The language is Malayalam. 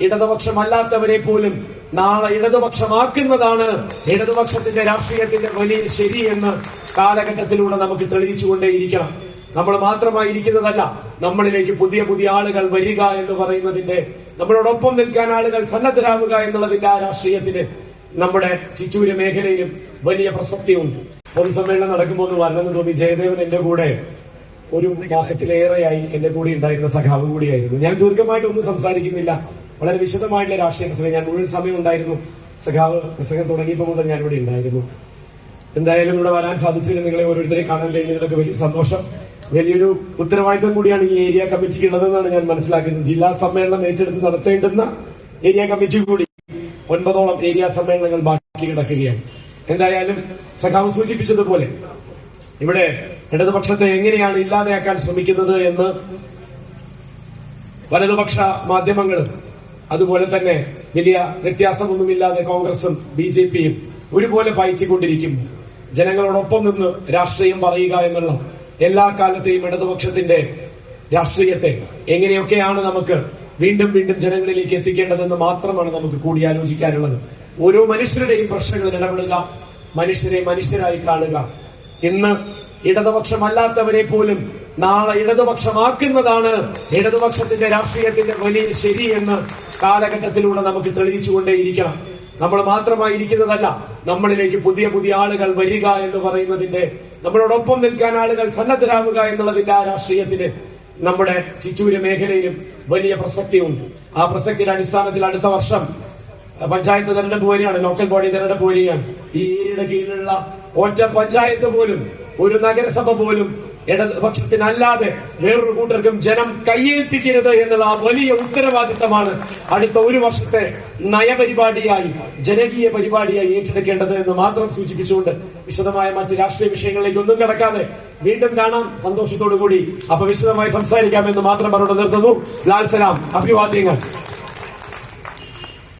ഇടതുപക്ഷമല്ലാത്തവരെ പോലും നാളെ ഇടതുപക്ഷമാക്കുന്നതാണ് ഇടതുപക്ഷത്തിന്റെ രാഷ്ട്രീയത്തിന്റെ വലിയ ശരിയെന്ന് കാലഘട്ടത്തിലൂടെ നമുക്ക് തെളിയിച്ചുകൊണ്ടേയിരിക്കണം നമ്മൾ മാത്രമായിരിക്കുന്നതല്ല നമ്മളിലേക്ക് പുതിയ പുതിയ ആളുകൾ വരിക എന്ന് പറയുന്നതിന്റെ നമ്മളോടൊപ്പം നിൽക്കാൻ ആളുകൾ സന്നദ്ധരാകുക എന്നുള്ളതിന്റെ ആ രാഷ്ട്രീയത്തിന് നമ്മുടെ ചിറ്റൂര് മേഖലയിലും വലിയ പ്രസക്തിയുണ്ട്. പൊതുസമ്മേളനം നടക്കുമ്പോൾ എന്ന് വരണമെന്ന് തോന്നി. ജയദേവൻ എന്റെ കൂടെ ഒരു മാസത്തിലേറെയായി എന്റെ കൂടെ ഉണ്ടായിരുന്ന സഖാവ് കൂടിയായിരുന്നു. ഞാൻ ദീർഘമായിട്ടൊന്നും സംസാരിക്കുന്നില്ല. വളരെ വിശദമായിട്ടുള്ള രാഷ്ട്രീയ പ്രസംഗം ഞാൻ മുഴുവൻ സമയം ഉണ്ടായിരുന്നു സഖാവ് പ്രസംഗം തുടങ്ങിയപ്പോൾ മുതൽ ഞാൻ ഇവിടെ ഉണ്ടായിരുന്നു. എന്തായാലും ഇവിടെ വരാൻ സാധിച്ചതിൽ നിങ്ങളെ ഓരോരുത്തരെ കാണാൻ കഴിഞ്ഞതിലൊക്കെ വലിയ സന്തോഷം. വലിയൊരു ഉത്തരവാദിത്തം കൂടിയാണ് ഈ ഏരിയ കമ്മിറ്റിക്ക് ഉള്ളതെന്നാണ് ഞാൻ മനസ്സിലാക്കുന്നത്. ജില്ലാ സമ്മേളനം ഏറ്റെടുത്ത് നടത്തേണ്ടുന്ന ഏരിയ കമ്മിറ്റി കൂടി ഒൻപതോളം ഏരിയ സമ്മേളനങ്ങൾ ബാക്കി കിടക്കുകയാണ്. എന്തായാലും സഖാവ് സൂചിപ്പിച്ചതുപോലെ ഇവിടെ ഇടതുപക്ഷത്തെ എങ്ങനെയാണ് ഇല്ലാതെയാക്കാൻ ശ്രമിക്കുന്നത് എന്ന് വലതുപക്ഷ മാധ്യമങ്ങളും അതുപോലെ തന്നെ വലിയ വ്യത്യാസമൊന്നുമില്ലാതെ കോൺഗ്രസും ബി ജെ പിയും ഒരുപോലെ പയറ്റിക്കൊണ്ടിരിക്കുന്നു ജനങ്ങളോടൊപ്പം നിന്ന് രാഷ്ട്രീയം പറയുക എന്നുള്ള എല്ലാ കാലത്തെയും ഇടതുപക്ഷത്തിന്റെ രാഷ്ട്രീയത്തെ എങ്ങനെയൊക്കെയാണ് നമുക്ക് വീണ്ടും വീണ്ടും ജനങ്ങളിലേക്ക് എത്തിക്കേണ്ടതെന്ന് മാത്രമാണ് നമുക്ക് കൂടിയാലോചിക്കാനുള്ളത്. ഓരോ മനുഷ്യരുടെയും പ്രശ്നങ്ങളിൽ ഇടപെടുക മനുഷ്യരെ മനുഷ്യരായി കാണുക. ഇന്ന് ഇടതുപക്ഷമല്ലാത്തവരെ പോലും നാളെ ഇടതുപക്ഷമാക്കുന്നതാണ്. ഇടതുപക്ഷത്തിന്റെ രാഷ്ട്രീയത്തിന്റെ വലിയ ശരി എന്ന് കാലഘട്ടത്തിലൂടെ നമുക്ക് തെളിയിച്ചുകൊണ്ടേയിരിക്കണം നമ്മൾ മാത്രമായിരിക്കുന്നതല്ല നമ്മളിലേക്ക് പുതിയ പുതിയ ആളുകൾ വരിക എന്ന് പറയുന്നതിന്റെ നമ്മളോടൊപ്പം നിൽക്കാൻ ആളുകൾ സന്നദ്ധരാവുക എന്നുള്ളതിന്റെ ആ രാഷ്ട്രീയത്തിന് നമ്മുടെ ചിറ്റൂര് മേഖലയിലും വലിയ പ്രസക്തിയുണ്ട്. ആ പ്രസക്തിയുടെ അടിസ്ഥാനത്തിൽ അടുത്ത വർഷം പഞ്ചായത്ത് തെരഞ്ഞെടുപ്പ് വരികയാണ് ലോക്കൽ ബോഡി തെരഞ്ഞെടുപ്പ് വരികയാണ്. ഈ ഏരിയയുടെ കീഴിലുള്ള ഒറ്റ പഞ്ചായത്ത് പോലും ഒരു നഗരസഭ പോലും ഇടതുപക്ഷത്തിനല്ലാതെ വേറൊരു കൂട്ടർക്കും ജനം കയ്യേൽപ്പിക്കരുത് എന്നുള്ള വലിയ ഉത്തരവാദിത്തമാണ് അടുത്ത ഒരു വർഷത്തെ നയപരിപാടിയായി ജനകീയ പരിപാടിയായി ഏറ്റെടുക്കേണ്ടത് എന്ന് മാത്രം സൂചിപ്പിച്ചുകൊണ്ട് വിശദമായ മറ്റ് രാഷ്ട്രീയ വിഷയങ്ങളിലേക്ക് ഒന്നും കിടക്കാതെ വീണ്ടും കാണാം. സന്തോഷത്തോടു കൂടി അപ്പൊ വിശദമായി സംസാരിക്കാം എന്ന് മാത്രം പറഞ്ഞു നിർത്തുന്നു. ലാൽ സലാം. അഭിവാദ്യങ്ങൾ.